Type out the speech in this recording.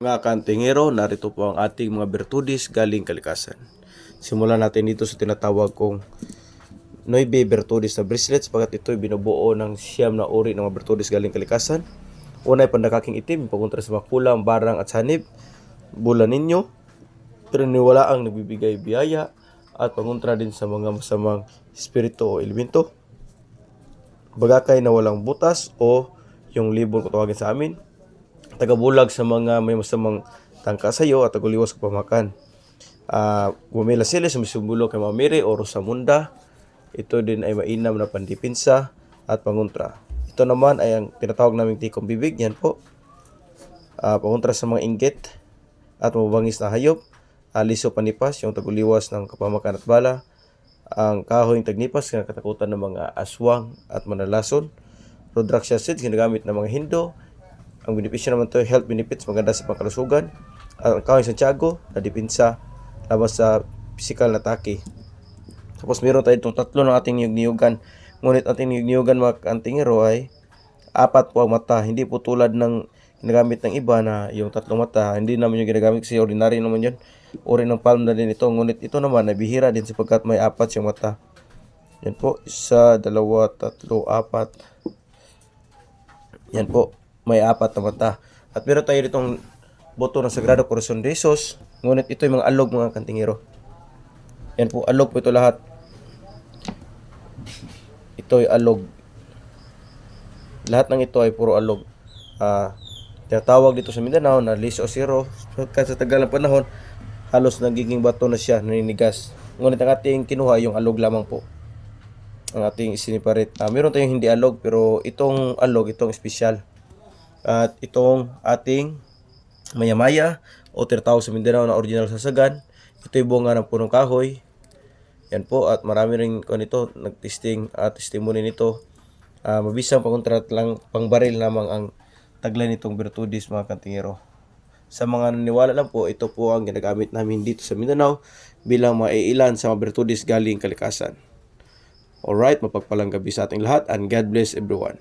Mga kantingero, narito po ang ating mga bertudis galing kalikasan. Simulan natin dito sa tinatawag kong Noibe Bertudis na bracelets pagkat ito'y binubuo ng siyam na uri ng mga bertudis galing kalikasan. Una ay pandakaking itim, pakontra sa mga kulang, barang at sanib, bulan ninyo, pero niwala ang nagbibigay biyaya at pangontra din sa mga masamang espiritu o elemento. Bagakay na walang butas o yung libon kung tawagin sa amin, tagabulag sa mga may masamang tangka sa iyo at taguliwas sa pamakan. Uh, Gumila sila sa misubulo kay Mamiri o Rosamunda. Ito din ay mainam na pandipinsa at panguntra. Ito naman ay ang tinatawag naming tikong bibig. Yan po. Uh, panguntra sa mga inggit at mabangis na hayop. Uh, liso panipas, yung taguliwas ng kapamakan at bala. Ang kahoy tagnipas, ng katakutan ng mga aswang at manalason. Rudraksha seed, ginagamit ng mga Hindu. Ang benepisyo naman to health benefits, maganda sa pangkalusugan. Ang kahoy Santiago, na dipinsa laban sa physical na atake. Tapos meron tayo itong tatlo ng ating niyog-niyugan. Ngunit ating niyog-niyugan mga kantingero ay apat po ang mata. Hindi po tulad ng ginagamit ng iba na yung tatlong mata. Hindi naman yung ginagamit kasi ordinary naman yun. Uri ng palm na din ito. Ngunit ito naman ay bihira din sapagkat may apat siyang mata. Yan po. Isa, dalawa, tatlo, apat. Yan po. May apat na mata. At meron tayo ditong boto ng Sagrado Corazon de Jesus. Ngunit ito yung mga alog mga kantingero. Yan po, alog po ito lahat. Ito ay alog. Lahat ng ito ay puro alog. Ah, tinatawag dito sa Mindanao na lis o zero. Pagkat sa tagal ng panahon, halos nagiging bato na siya, naninigas. Ngunit ang ating kinuha yung alog lamang po. Ang ating isiniparit. Ah, meron tayong hindi alog, pero itong alog, itong espesyal. At itong ating mayamaya o tinatawag sa Mindanao na original sasagan. Ito yung bunga ng punong kahoy. Yan po at marami rin ko nito nagtesting at testimony nito. Ah, mabisang pangontrat lang pangbaril lamang ang taglay nitong Bertudis mga kantingero. Sa mga naniwala lang po, ito po ang ginagamit namin dito sa Mindanao bilang maiilan sa mga Bertudis galing kalikasan. Alright, mapagpalang gabi sa ating lahat and God bless everyone.